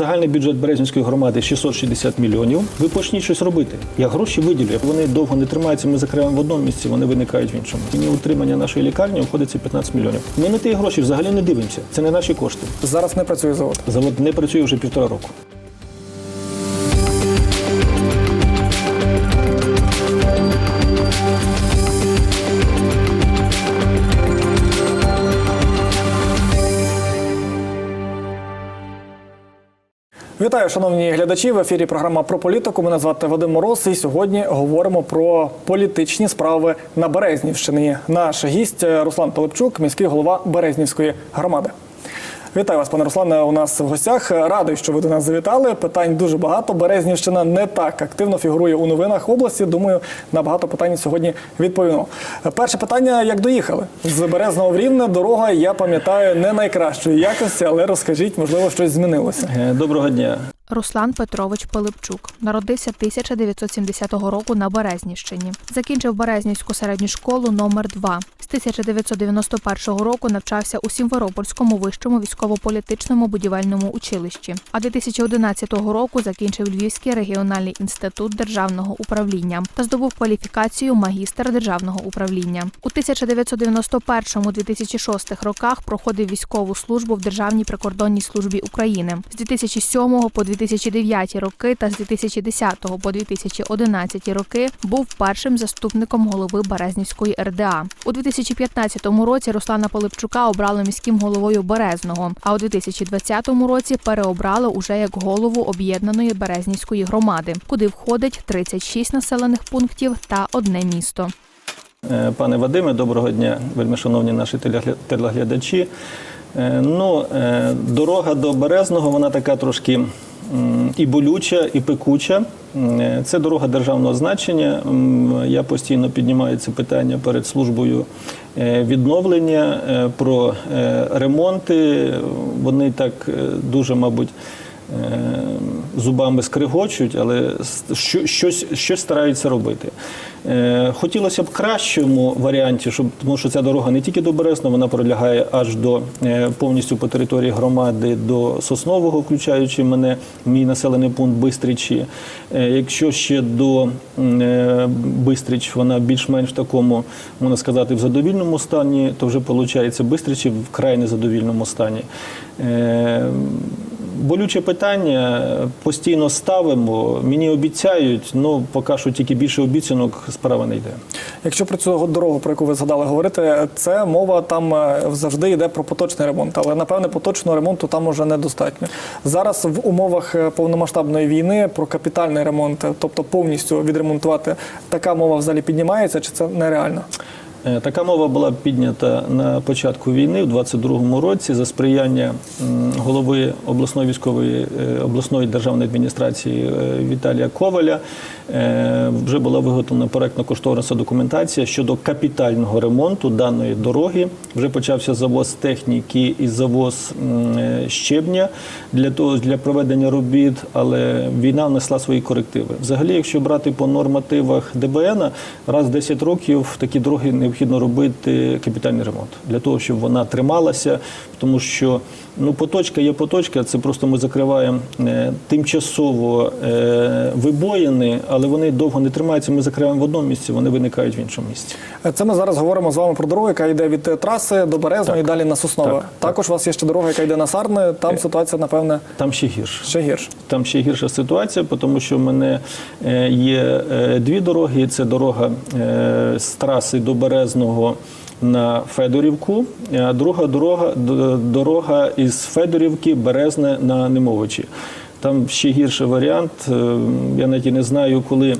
Загальний бюджет Березнівської громади 660 мільйонів. Ви почніть щось робити. Я гроші виділю. Вони довго не тримаються. Ми закриваємо в одному місці, вони виникають в іншому. Мені утримання нашої лікарні обходиться 15 мільйонів. Ми на ті гроші взагалі не дивимося. Це не наші кошти. Зараз не працює завод. Завод не працює вже півтора року. Вітаю, шановні глядачі. В ефірі програма про політику. Мене звати Вадим Мороз. І сьогодні говоримо про політичні справи на Березнівщині. Наш гість е, Руслан Пилипчук, міський голова Березнівської громади. Вітаю вас, пане Руслане. У нас в гостях. Радий, що ви до нас завітали. Питань дуже багато. Березнівщина не так активно фігурує у новинах області. Думаю, на багато питань сьогодні відповімо. Перше питання: як доїхали з Березного в Рівне? Дорога, я пам'ятаю, не найкращої якості, але розкажіть, можливо, щось змінилося. Е, Доброго дня. Руслан Петрович Пилипчук народився 1970 року на Березнівщині. Закінчив Березнівську середню школу номер 2 З 1991 року навчався у Сімферопольському вищому військово-політичному будівельному училищі. А 2011 року закінчив Львівський регіональний інститут державного управління та здобув кваліфікацію магістр державного управління. У 1991-2006 роках проходив військову службу в Державній прикордонній службі України. З 2007 по 2009 роки та з 2010 по 2011 роки був першим заступником голови Березнівської РДА. У 2015 році Руслана Полипчука обрали міським головою Березного, а у 2020 році переобрали уже як голову об'єднаної Березнівської громади, куди входить 36 населених пунктів та одне місто. Е, Пане Вадиме, доброго дня, вельми шановні наші телегля- телеглядачі. Е, Ну, е, дорога до Березного, вона така трошки і болюча, і пекуча. Це дорога державного значення. Я постійно піднімаю це питання перед службою е, відновлення е, про е, ремонти. Вони так дуже, мабуть, зубами скригочуть, але щось, щось стараються робити. Е, Хотілося б кращому варіанті, щоб тому що ця дорога не тільки до Березна, вона пролягає аж до е, повністю по території громади до Соснового, включаючи мене, мій населений пункт Бистричі. Е, Якщо ще до е, Бистрич вона більш-менш в такому, можна сказати, в задовільному стані, то вже виходить Бистричі в край незадовільному стані. Е, Болюче питання постійно ставимо. Мені обіцяють, ну поки що тільки більше обіцянок справа не йде. Якщо про цю дорогу, про яку ви згадали говорити, це мова там е, завжди йде про поточний ремонт, але напевне поточного ремонту там уже недостатньо. Зараз в умовах е, повномасштабної війни про капітальний ремонт, е, тобто повністю відремонтувати, така мова взагалі піднімається, чи це нереально? Е, Така мова була піднята на початку війни в 22-му році за сприяння голови обласної військової е, обласної державної адміністрації е, Віталія Коваля. Е, Вже була виготовлена проектно-кошторисна документація щодо капітального ремонту даної дороги. Вже почався завоз техніки і завоз е, щебня для того для проведення робіт, але війна внесла свої корективи. Взагалі, якщо брати по нормативах ДБН, раз в 10 років такі дороги необхідно робити капітальний ремонт для того, щоб вона трималася, тому що ну поточка є поточка. Це просто ми закриваємо е, тимчасово е, вибоїни, але вони довго не тримаються. Ми закриваємо в одному місці, вони виникають в іншому місці. Е, Це ми зараз говоримо з вами про дорогу, яка йде від траси до Березної і далі на Соснове. Так, так. Також у вас є ще дорога, яка йде на Сарне. Там ситуація, напевне, Там ще гірше. ще гірше. Там ще гірша ситуація, тому що в мене є дві дороги. Це дорога з траси до Березного на Федорівку, друга дорога дорога із Федорівки Березне на Немовичі. Там ще гірший варіант. Е, Я навіть не знаю, коли,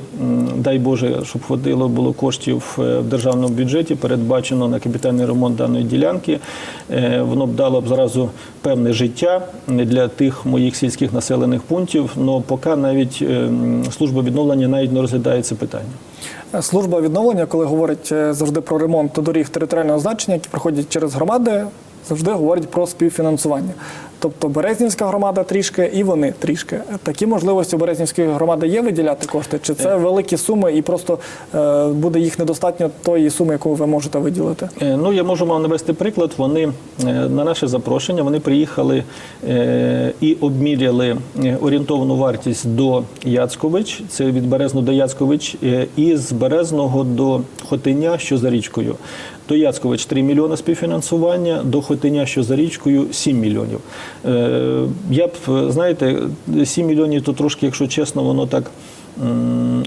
дай Боже, щоб хватило було коштів е, в державному бюджеті, передбачено на капітальний ремонт даної ділянки. Е, Воно б дало б зразу певне життя для тих моїх сільських населених пунктів. але поки навіть е, служба відновлення навіть не розглядає це питання. Служба відновлення, коли говорить завжди про ремонт доріг територіального значення, які проходять через громади, завжди говорить про співфінансування. Тобто Березнівська громада трішки і вони трішки. Такі можливості у Березнівської громади є виділяти кошти? Чи це великі суми і просто е, буде їх недостатньо тої суми, яку ви можете виділити? Е, Ну, я можу вам навести приклад. Вони е, на наше запрошення вони приїхали е, і обміряли е, орієнтовну вартість до Яцькович, це від Березну до Яцькович, е, і з Березного до Хотиня, що за річкою. До Яцькович 3 мільйони співфінансування, до Хотиня, що за річкою 7 мільйонів. Е, Я б, е, знаєте, 7 мільйонів то трошки, якщо чесно, воно так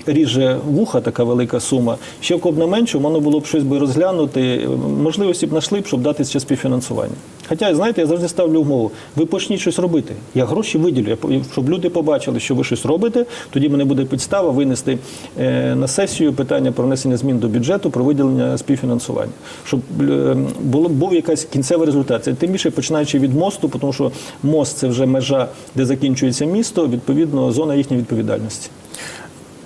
ріже вуха така велика сума. Ще б на меншу, воно було б щось би розглянути. Можливості б знайшли б, щоб дати ще співфінансування. Хоча, знаєте, я завжди ставлю умову, ви почніть щось робити. Я гроші виділю, щоб люди побачили, що ви щось робите, тоді мене буде підстава винести е, на сесію питання про внесення змін до бюджету, про виділення співфінансування. Щоб е, було, був якийсь кінцевий результат. Це тим більше починаючи від мосту, тому що мост це вже межа, де закінчується місто, відповідно, зона їхньої відповідальності.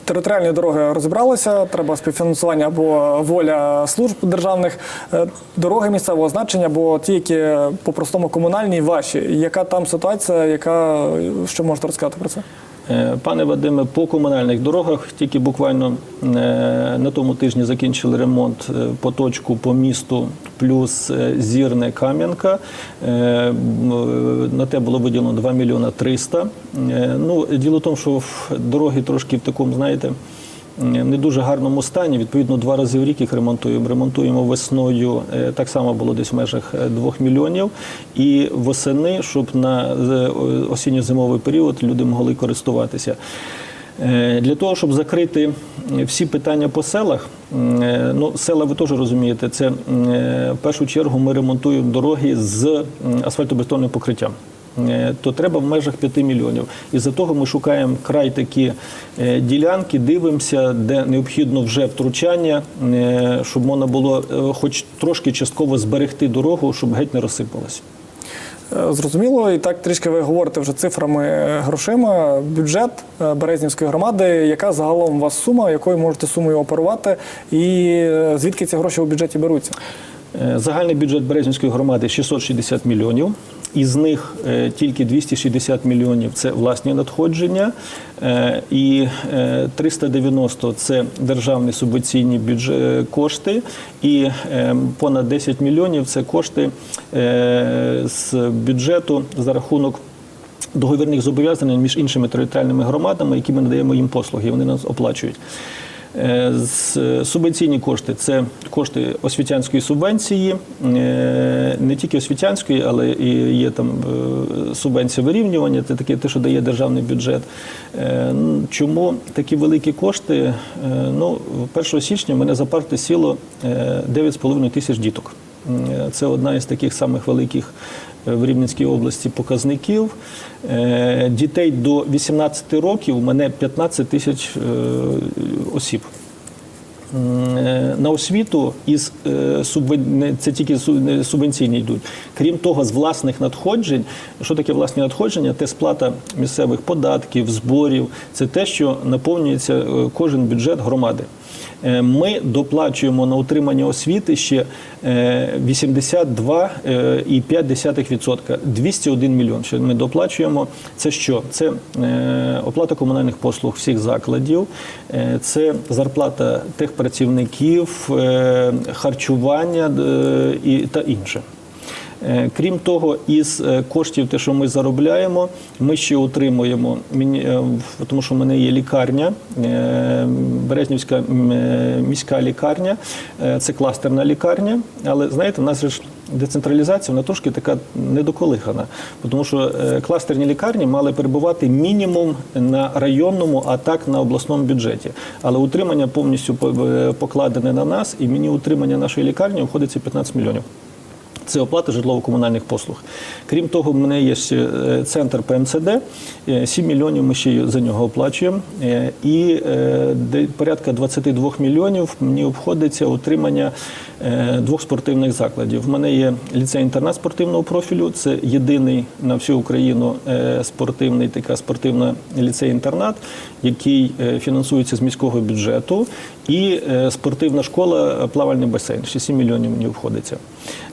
Територіальні дороги розібралися, треба співфінансування або воля служб державних, Е, дороги місцевого значення, або ті, які по-простому комунальні, ваші. Яка там ситуація, яка що можете розказати про це? Е, Пане Вадиме, по комунальних дорогах тільки буквально е, на тому тижні закінчили ремонт е, по точку по місту плюс зірне Кам'янка. На те було виділено 2 мільйона 300. Е, Ну, діло в тому, що дороги трошки в такому, знаєте, не дуже гарному стані. Відповідно, два рази в рік їх ремонтуємо. Ремонтуємо весною. е, Так само було десь в межах 2 мільйонів. І восени, щоб на е, осінньо-зимовий період люди могли користуватися. Е, Для того, щоб закрити всі питання по селах, е, ну села ви теж розумієте, це е, в першу чергу ми ремонтуємо дороги з асфальтобетонним покриттям. Е, То треба в межах 5 мільйонів. І за того ми шукаємо край такі е, ділянки, дивимося, де необхідно вже втручання, е, щоб можна було хоч трошки частково зберегти дорогу, щоб геть не розсипалась. Зрозуміло, і так трішки ви говорите вже цифрами грошима. Бюджет Березнівської громади, яка загалом у вас сума, якою можете сумою оперувати, і звідки ці гроші у бюджеті беруться? Загальний бюджет Березнівської громади 660 мільйонів. Із них е, тільки 260 мільйонів це власні надходження, е, і е, 390 це державні субвенційні кошти, і е, понад 10 мільйонів це кошти е, з бюджету за рахунок договірних зобов'язань між іншими територіальними громадами, які ми надаємо їм послуги, вони нас оплачують. Е, Субвенційні кошти це кошти освітянської субвенції, е, не тільки освітянської, але і є там е, субвенція вирівнювання, це таке те, що дає державний бюджет. Е, Чому такі великі кошти? Е, Ну, 1 січня мене за парти сіло е, 9,5 тисяч діток. Е, Це одна із таких самих великих е, в Рівненській області показників. Е, Дітей до 18 років у мене 15 тисяч е, осіб. Е, На освіту із це тільки субвенційні йдуть. Крім того, з власних надходжень, що таке власні надходження? Це сплата місцевих податків, зборів. Це те, що наповнюється кожен бюджет громади. Е, Ми доплачуємо на утримання освіти ще е, 82,5%. 201 мільйон. Що ми доплачуємо. Це що? Це е, оплата комунальних послуг всіх закладів, е, це зарплата техпрацівників, працівників, харчування е, і та інше. Е, Крім того, із е, коштів, те, що ми заробляємо, ми ще отримуємо, е, тому що в мене є лікарня, Березнівська міська лікарня, це кластерна лікарня, але знаєте, в нас ж децентралізація, вона трошки така недоколихана, тому що кластерні лікарні мали перебувати мінімум на районному, а так на обласному бюджеті. Але утримання повністю по- покладене на нас, і мені утримання нашої лікарні обходиться 15 мільйонів. Це оплата житлово-комунальних послуг. Крім того, в мене є е, центр ПМЦД. е, 7 мільйонів ми ще за нього оплачуємо. Е, І е, порядка 22 мільйонів мені обходиться утримання е, двох спортивних закладів. В мене є ліцей-інтернат спортивного профілю. Це єдиний на всю Україну е, спортивний така спортивна ліцей-інтернат, який е, фінансується з міського бюджету. І е, спортивна школа плавальний басейн. Ще 7 мільйонів мені обходиться.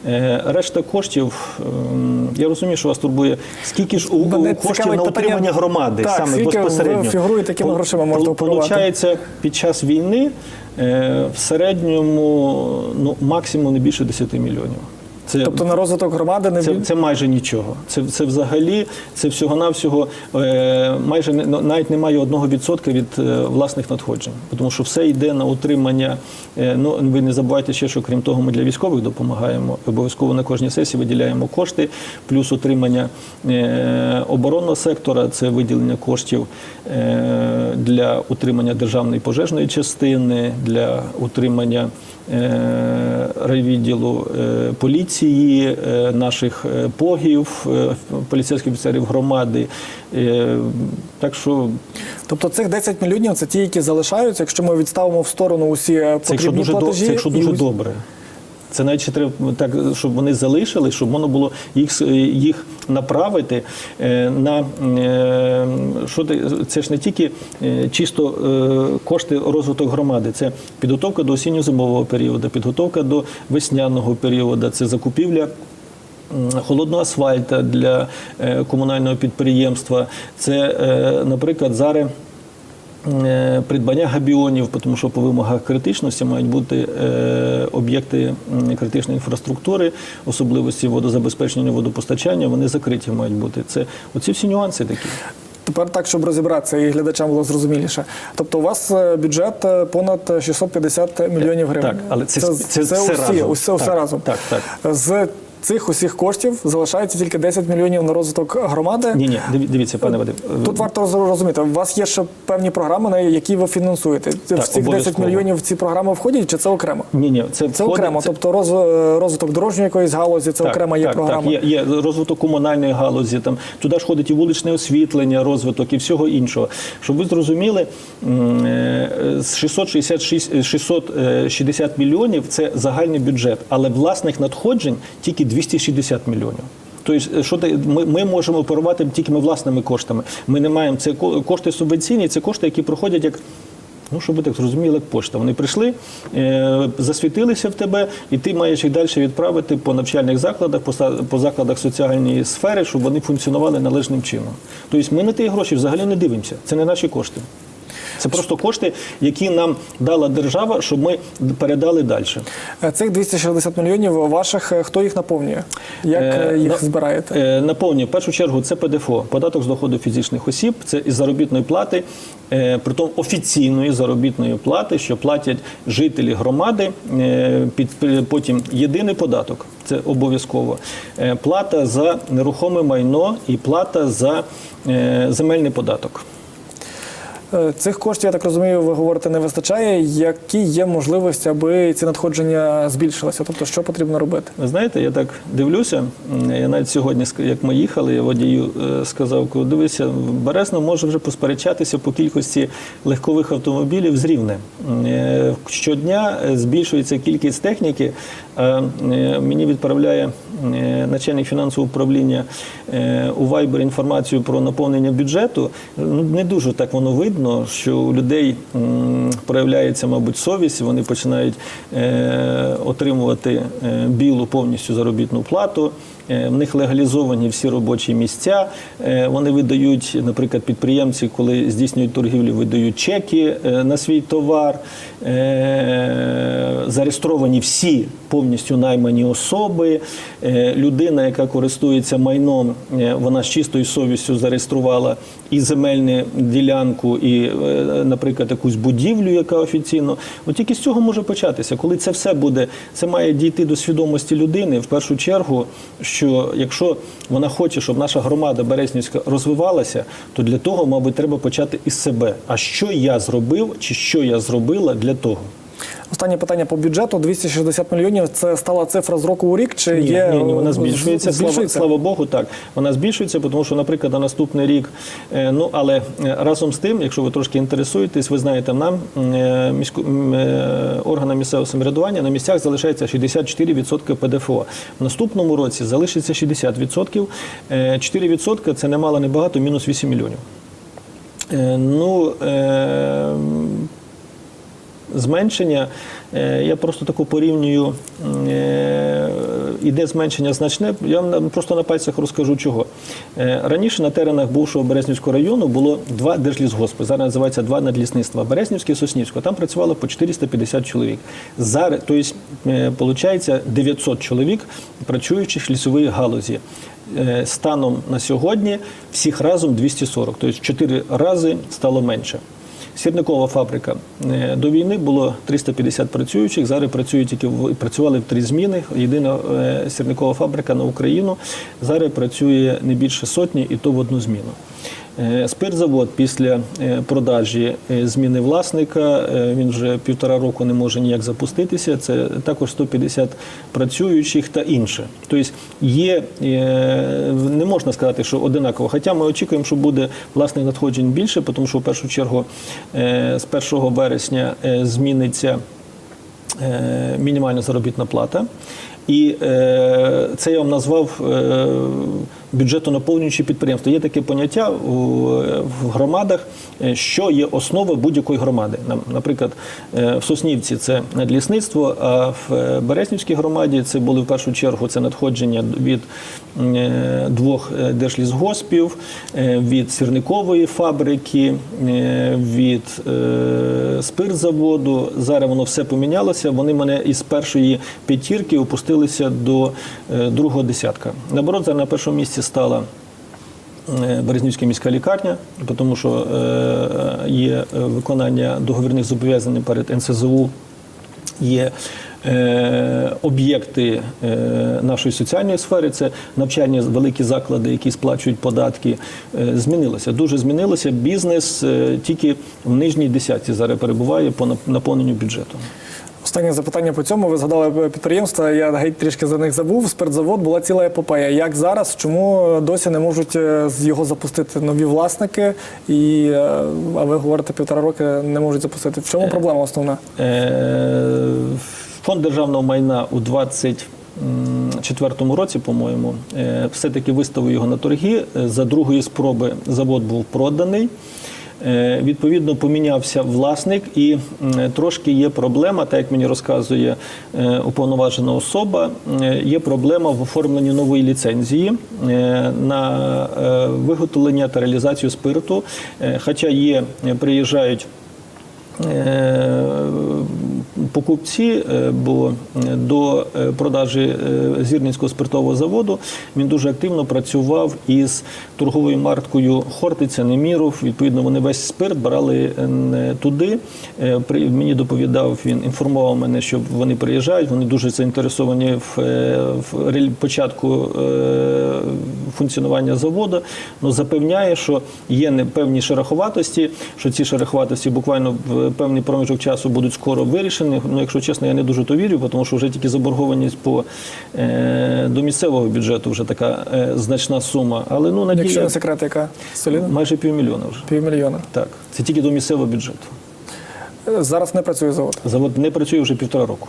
Е, Решта коштів, ем, я розумію, що вас турбує, скільки ж у, Мене коштів на питання- утримання громади Так, саме скільки ви безпосередньо. фігуруєте, якими грошима можна оперувати? Получається, під час війни е, в середньому ну, максимум не більше 10 мільйонів. Це, Тобто на розвиток громади не це, це майже нічого. Це, це взагалі, це всього-навсього е, майже ну, навіть немає одного відсотка від е, власних надходжень. Тому що все йде на утримання. Е, ну, ви не забувайте ще, що крім того, ми для військових допомагаємо. Обов'язково на кожній сесії виділяємо кошти, плюс утримання е, оборонного сектора, це виділення коштів е, для утримання державної пожежної частини, для утримання райвідділу е, поліції, е, наших е, погів, е, поліцейських офіцерів громади. Е, Так що Тобто цих 10 мільйонів це ті, які залишаються, якщо ми відставимо в сторону усі е, це якщо дуже дуже, до, це якщо дуже і... добре. Це навіть ще треба так, щоб вони залишили, щоб можна було їх, їх направити е, на е, що це ж не тільки е, чисто кошти розвиток громади, це підготовка до осінньо-зимового періоду, підготовка до весняного періоду, це закупівля. Холодного асфальта для комунального підприємства. Це, наприклад, зараз придбання габіонів, тому що по вимогах критичності мають бути е, об'єкти критичної інфраструктури, особливості водозабезпечення, водопостачання, вони закриті мають бути. Це оці всі нюанси такі. Тепер так, щоб розібратися і глядачам було зрозуміліше. Тобто, у вас е, бюджет е, понад 650 мільйонів гривень. Так, але це- це все усі, разом. Усе, усе Так, разом. так, так. З цих усіх коштів залишається тільки 10 мільйонів на розвиток громади. Ні, ні, дивіться, пане Вадим. Тут варто розуміти, у вас є ще певні програми, на які ви фінансуєте. в цих 10 мільйонів ці програми входять, чи це окремо? Ні, ні, це, Це входить- окремо. це- Тобто роз- розвиток дорожньої якоїсь галузі, це окрема є так, програма. Так, є, є розвиток комунальної галузі, там туди ж ходить і вуличне освітлення, розвиток і всього іншого. Щоб ви зрозуміли, м, е, з 666, е, 660 мільйонів це загальний бюджет, але власних надходжень тільки 260 мільйонів. Тобто, що ти- ми, ми можемо оперувати тільки ми власними коштами. Ми не маємо це ко- кошти субвенційні, це кошти, які проходять як Ну, щоб ви так зрозуміли, як пошта. Вони прийшли, е, засвітилися в тебе, і ти маєш їх далі відправити по навчальних закладах, по закладах соціальної сфери, щоб вони функціонували належним чином. Тобто ми на ті гроші взагалі не дивимося. Це не наші кошти. Це просто кошти, які нам дала держава, щоб ми передали далі. Е, Цих 260 мільйонів ваших, е, хто їх наповнює? Як Е, е, їх на- збираєте? Е, Наповнюю, в першу чергу, це ПДФО, податок з доходу фізичних осіб, це із заробітної плати, е, притом офіційної заробітної плати, що платять жителі громади, е, під, потім єдиний податок, це обов'язково, е, плата за нерухоме майно і плата за е, земельний податок. Е, Цих коштів, я так розумію, ви говорите, не вистачає. Які є можливості, аби ці надходження збільшилися? Тобто, що потрібно робити? Ви знаєте, я так дивлюся. Я навіть сьогодні, як ми їхали, я водію е, сказав, дивися, Березно може вже посперечатися по кількості легкових автомобілів з рівне. Е, Щодня збільшується кількість техніки. Е, Мені відправляє е, начальник фінансового управління е, у Viber інформацію про наповнення бюджету. Ну не дуже так воно видно, що у людей проявляється, мабуть, совість. Вони починають отримувати е, білу повністю заробітну плату. Е, В них легалізовані всі робочі місця. Е, Вони видають, наприклад, підприємці, коли здійснюють торгівлю, видають чеки на свій товар. Зареєстровані всі повністю наймані особи. Людина, яка користується майном, вона з чистою совістю зареєструвала і земельну ділянку, і, наприклад, якусь будівлю, яка офіційно. От тільки з цього може початися. Коли це все буде, це має дійти до свідомості людини в першу чергу, що якщо вона хоче, щоб наша громада Березнівська розвивалася, то для того, мабуть, треба почати із себе. А що я зробив, чи що я зробила для того? Останнє питання по бюджету: 260 мільйонів. Це стала цифра з року у рік? Чи Ні, є ні, ні, вона е, збільшується. Слава, слава Богу, так. Вона збільшується, тому що, наприклад, на наступний рік, е, ну але е, разом з тим, якщо ви трошки інтересуєтесь, ви знаєте, нам е, міську органам місцевого самоврядування на місцях залишається 64% ПДФО. В наступному році залишиться 60%. Е, 4% це немало небагато, мінус 8 мільйонів. Ну, зменшення. Е, Я просто таку порівнюю е, іде зменшення значне. Я вам просто на пальцях розкажу чого. Е, Раніше на теренах бувшого Березнівського району було два держлісгоспи. Зараз називається два надлісництва Березнівське і Соснівське. Там працювало по 450 чоловік. Зараз, тобто, виходить, 900 чоловік працюючих в лісовій галузі. Станом на сьогодні всіх разом 240, тобто в 4 рази стало менше. Сірникова фабрика Е, до війни було 350 працюючих. Зараз працюють тільки в працювали в три зміни. Єдина е, сірникова фабрика на Україну зараз працює не більше сотні, і то в одну зміну. Е, Спиртзавод після е, продажі е, зміни власника він вже півтора року не може ніяк запуститися. Це також 150 працюючих та інше. Тобто є не можна сказати, що одинаково. Хоча ми очікуємо, що буде власних надходжень більше, тому що в першу чергу з 1 вересня зміниться мінімальна заробітна плата. І е, це я вам назвав е, бюджетонаповнюючі підприємства. Є таке поняття в громадах, е, що є основа будь-якої громади. Наприклад, е, в Соснівці це надлісництво, а в е, Березнівській громаді це були в першу чергу це надходження від двох держлісгоспів, від сірникової фабрики, від спиртзаводу. Зараз воно все помінялося. Вони мене із першої п'ятірки опустилися до другого десятка. Наоборот, зараз на першому місці стала. е, Березнівська міська лікарня, тому що е, є е, виконання договірних зобов'язань перед НСЗУ, є об'єкти нашої соціальної сфери, це навчальні великі заклади, які сплачують податки. Змінилося. Дуже змінилося. Бізнес тільки в нижній десятці зараз перебуває по наповненню бюджету. Останнє запитання по цьому. Ви згадали підприємства. Я геть трішки за них забув. Спиртзавод була ціла епопея. Як зараз? Чому досі не можуть е, його запустити нові власники? І е, а ви говорите, півтора роки не можуть запустити. В чому проблема основна? Е, Фонд державного майна у 2024 році, по-моєму, е, все-таки виставив його на торги. Е, За другої спроби завод був проданий. Е, Відповідно, помінявся власник, і трошки є проблема, так як мені розказує е, уповноважена особа. е, Є проблема в оформленні нової ліцензії на виготовлення та реалізацію спирту. Хоча є, приїжджають покупці, е, бо до е, продажі е, Зірницького спиртового заводу він дуже активно працював із торговою маркою Хортиця, Неміров. Відповідно, вони весь спирт брали е, туди. Е, при- Мені доповідав він, інформував мене, що вони приїжджають. Вони дуже заінтересовані в, е, в початку е, функціонування заводу. Ну запевняє, що є не певні шероховатості, що ці шероховатості буквально в певний проміжок часу будуть скоро вирішені. Ну, якщо чесно, я не дуже то вірю, тому що вже тільки заборгованість по е, до місцевого бюджету вже така е, значна сума. Але ну Якщо надія не секрет, яка солідна? майже півмільйона вже. Півмільйона. Так, це тільки до місцевого бюджету. Е, Зараз не працює завод. Завод не працює вже півтора року.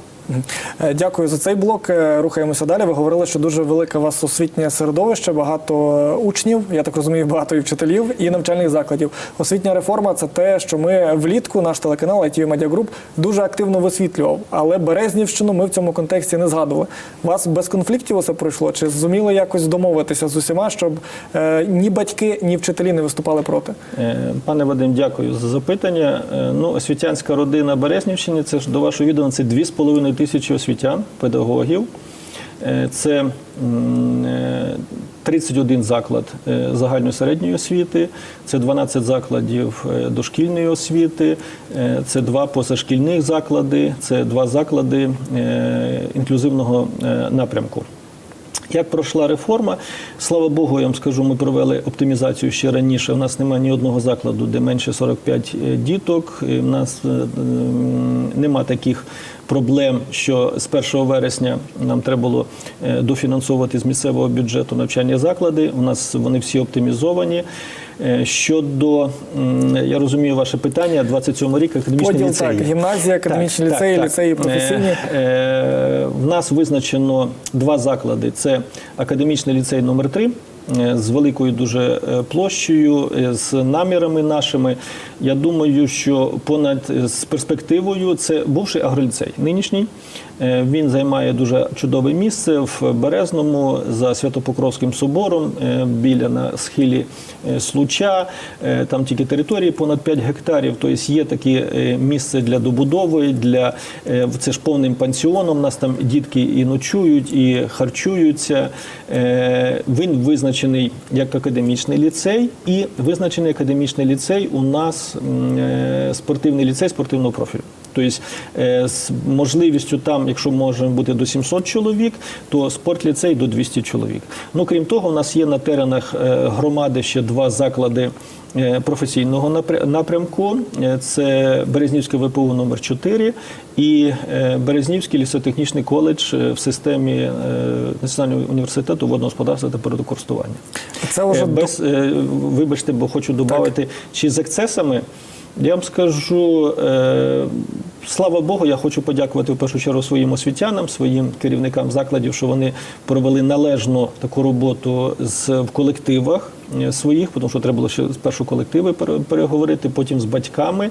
Е, Дякую за цей блок. Е, Рухаємося далі. Ви говорили, що дуже велике у вас освітнє середовище, багато учнів, я так розумію, багато і вчителів і навчальних закладів. Освітня реформа це те, що ми влітку, наш телеканал ITV Media Group дуже активно висвітлював. Але Березнівщину ми в цьому контексті не згадували. Вас без конфліктів усе пройшло? Чи зуміли якось домовитися з усіма, щоб е, ні батьки, ні вчителі не виступали проти? Пане Вадим, дякую за запитання. Ну, освітянська родина Березнівщини, це ж до вашого відома, це 2,5 тисячі освітян, педагогів. Е, Це м, е, 31 заклад е, загальної середньої освіти, це 12 закладів дошкільної освіти, це два позашкільних заклади, це два заклади інклюзивного напрямку. Як пройшла реформа, слава Богу, я вам скажу, ми провели оптимізацію ще раніше. У нас немає ні одного закладу, де менше 45 діток. У нас е, нема таких проблем, що з 1 вересня нам треба було е, дофінансовувати з місцевого бюджету навчальні заклади. У нас вони всі оптимізовані. Е, Щодо, я розумію ваше питання, 27 рік академічний Поділ ліцей. так, гімназія, академічні Так, ліцеї, так, так. ліцеї професійні. Е, В нас визначено два заклади: це академічний ліцей номер 3 е, з великою дуже е, площею, е, з намірами нашими. Я думаю, що понад е, з перспективою це бувший агроліцей нинішній. Е, Він займає дуже чудове місце в Березному за Святопокровським собором е, біля на схилі е, Случа. Там тільки території понад 5 гектарів. Тобто є таке місце для добудови, для це ж повним пансіоном. У нас там дітки і ночують, і харчуються. Він визначений як академічний ліцей, і визначений академічний ліцей у нас спортивний ліцей спортивного профілю. Тобто е, з можливістю там, якщо може бути до 700 чоловік, то спортліцей до 200 чоловік. Ну крім того, у нас є на теренах е, громади ще два заклади. е, Професійного напря- напрямку це Березнівське ВПУ номер 4 і Березнівський лісотехнічний коледж в системі Національного університету водного господарства та природокористування. Це вже Без, вибачте, бо хочу додати, чи з ексцесами. Я вам скажу, слава Богу, я хочу подякувати в першу чергу своїм освітянам, своїм керівникам закладів, що вони провели належну таку роботу з, в колективах своїх, тому що треба було ще спершу колективи пере- переговорити, потім з батьками.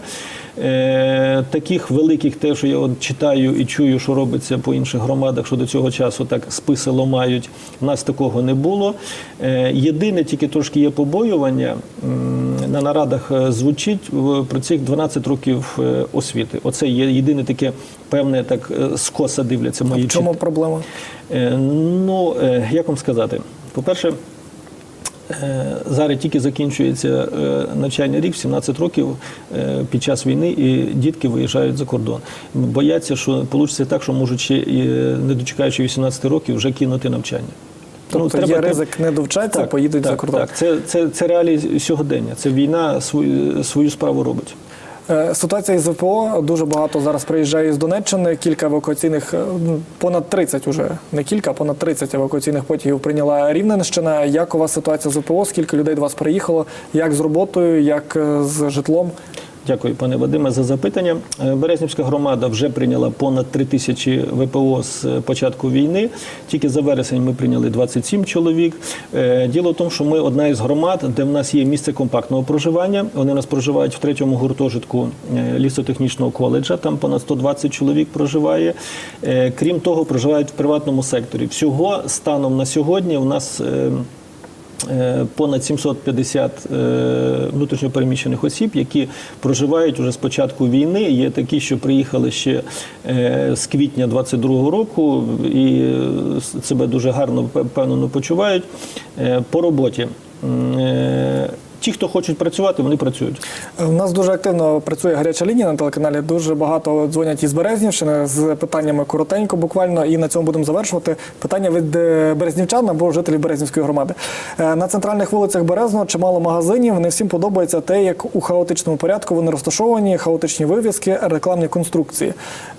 Е, таких великих, те, що я от читаю і чую, що робиться по інших громадах, що до цього часу так списи ломають. У нас такого не було. Е, єдине, тільки трошки є побоювання. На нарадах е, звучить про цих 12 років е, освіти. Оце є єдине таке певне, так е, скоса дивляться мої в чому чит- проблема? Е, Ну, е, як вам сказати? По-перше, е, зараз тільки закінчується е, навчальний рік, в 17 років е, під час війни, і дітки виїжджають за кордон. Бояться, що вийде так, що можуть ще, е, не дочекаючи 18 років, вже кинути навчання. Тобто є ризик не довчаться, поїдуть так, за кордон. Так, це, це, це реалії сьогодення. Це війна свою, свою справу робить. Е, Ситуація із ВПО дуже багато зараз приїжджає з Донеччини. Кілька евакуаційних, е, ну, понад 30 уже, не кілька, а понад 30 евакуаційних потягів прийняла Рівненщина. Як у вас ситуація з ВПО? Скільки людей до вас приїхало? Як з роботою, як е, з житлом? Дякую, пане Вадиме, за запитання. Е, Березнівська громада вже прийняла понад 3 тисячі ВПО з початку війни. Тільки за вересень ми прийняли 27 чоловік. Е, Діло в тому, що ми одна із громад, де в нас є місце компактного проживання. Вони у нас проживають в третьому гуртожитку е, лісотехнічного коледжа. Там понад 120 чоловік проживає. Крім того, проживають в приватному секторі. Всього станом на сьогодні у нас. Е, понад 750 е, внутрішньопереміщених осіб, які проживають уже з початку війни. Є такі, що приїхали ще е, з квітня 22-го року і себе дуже гарно впевнено почувають по роботі. Ті, хто хочуть працювати, вони працюють. У нас дуже активно працює гаряча лінія на телеканалі. Дуже багато дзвонять із Березнівщини з питаннями коротенько, буквально, і на цьому будемо завершувати. Питання від е, березнівчан або жителів Березнівської громади. Е, На центральних вулицях Березного чимало магазинів. Не всім подобається те, як у хаотичному порядку вони розташовані, хаотичні вивіски, рекламні конструкції.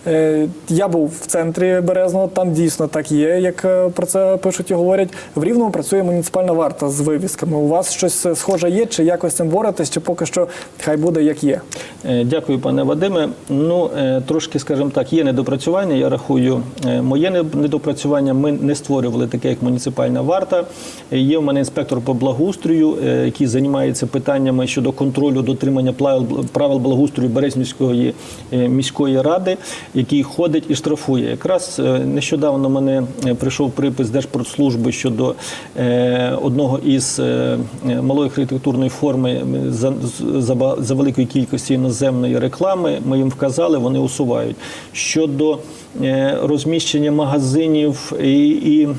Е, Я був в центрі Березного, там дійсно так є, як про це пишуть і говорять. В Рівному працює муніципальна варта з вивісками. У вас щось схоже є, чи якось цим боретесь, чи поки що хай буде як є? Е, Дякую, пане Вадиме. Ну е, трошки, скажімо так, є недопрацювання. Я рахую, е, моє недопрацювання. Ми не створювали таке, як муніципальна варта. Є в мене інспектор по благоустрою, який займається питаннями щодо контролю дотримання правил благоустрою Березнівської міської ради, який ходить і штрафує. Якраз нещодавно мене прийшов припис Держпродслужби щодо одного із малої архітектурної форми е, за, за, за великої кількості іноземної реклами. Ми їм вказали, вони усувають. Щодо е, розміщення магазинів і, і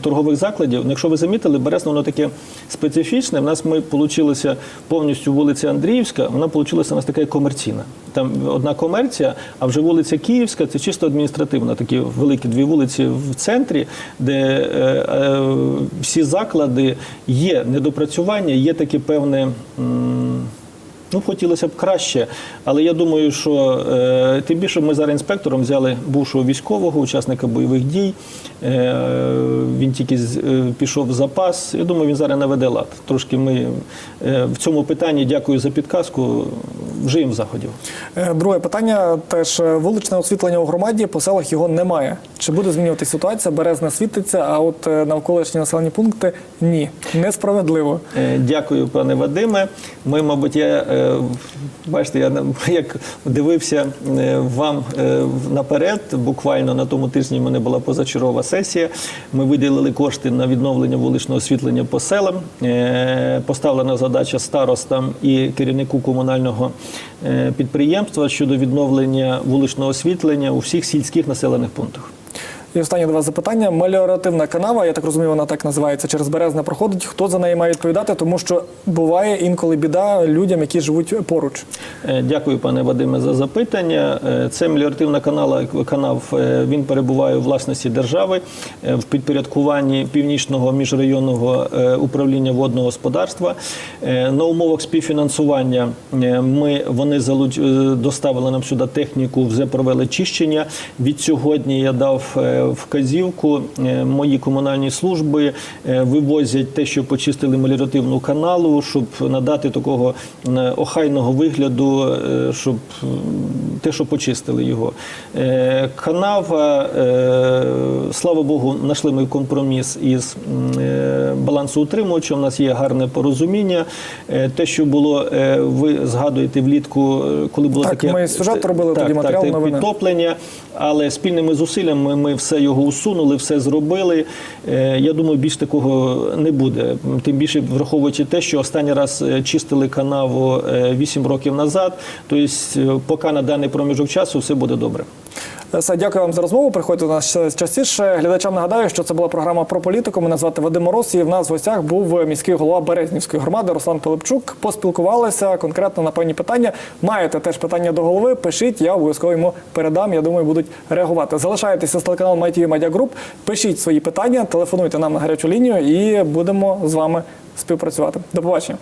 торгових закладів, ну, якщо ви замітили, Березно воно таке специфічне. В нас ми получилося повністю вулиця Андріївська, вона получилася у нас така комерційна. Там одна комерція, а вже вулиця Київська це чисто адміністративна, такі великі дві вулиці в центрі, де е, е, всі заклади є недопрацювання, є таке певне. м, Ну, хотілося б краще, але я думаю, що е, тим більше ми зараз інспектором взяли бувшого військового, учасника бойових дій. Е, він тільки з- е, пішов в запас. Я думаю, він зараз наведе лад. Трошки ми е, в цьому питанні дякую за підказку. вжиємо заходів. Е, Друге питання теж вуличне освітлення у громаді, по селах його немає. Чи буде змінюватися ситуація? Березне світиться, а от е, навколишні населені пункти ні. Несправедливо. Е, Дякую, пане Вадиме. Ми, мабуть, я е, бачите, я як дивився е, вам е, наперед. Буквально на тому тижні в мене була позачергова сесія. Ми виділили кошти на відновлення вуличного освітлення по селам. Е, Поставлена задача старостам і керівнику комунального підприємства щодо відновлення вуличного освітлення у всіх сільських населених пунктах. І останнє два запитання. Меліоративна канава, я так розумію, вона так називається, через березне проходить. Хто за неї має відповідати? Тому що буває інколи біда людям, які живуть поруч. Е, Дякую, пане Вадиме, за запитання. Е, Це меліоративна канала канав. е, Він перебуває у власності держави в підпорядкуванні північного міжрайонного управління водного господарства. На умовах співфінансування ми вони доставили нам сюди техніку, вже провели чищення. Від сьогодні я дав вказівку. е, Мої комунальні служби е, вивозять те, що почистили меліоративну каналу, щоб надати такого е, охайного вигляду, щоб те, що почистили його. Канава, слава Богу, знайшли ми компроміс із балансоутримувачем. У нас є гарне порозуміння. Те, що було, ви згадуєте влітку, коли було Так, таке ми сюжет робили тоді, матеріал так, новини. підтоплення, але спільними зусиллями ми все його усунули, все зробили. Е, Я думаю, більш такого не буде. Тим більше враховуючи те, що останній раз е, чистили канаву 8 років назад. Тобто, е, поки на даний проміжок часу все буде добре. Все, дякую вам за розмову. Приходьте до нас частіше. Глядачам нагадаю, що це була програма про політику. Мене звати Вадим Мороз, і в нас в гостях був міський голова Березнівської громади Руслан Пилипчук. Поспілкувалися конкретно на певні питання. Маєте теж питання до голови? Пишіть, я обов'язково йому передам. Я думаю, будуть реагувати. Залишайтеся з телеканалом MyTV Media Group, Пишіть свої питання, телефонуйте нам на гарячу лінію і будемо з вами співпрацювати. До побачення.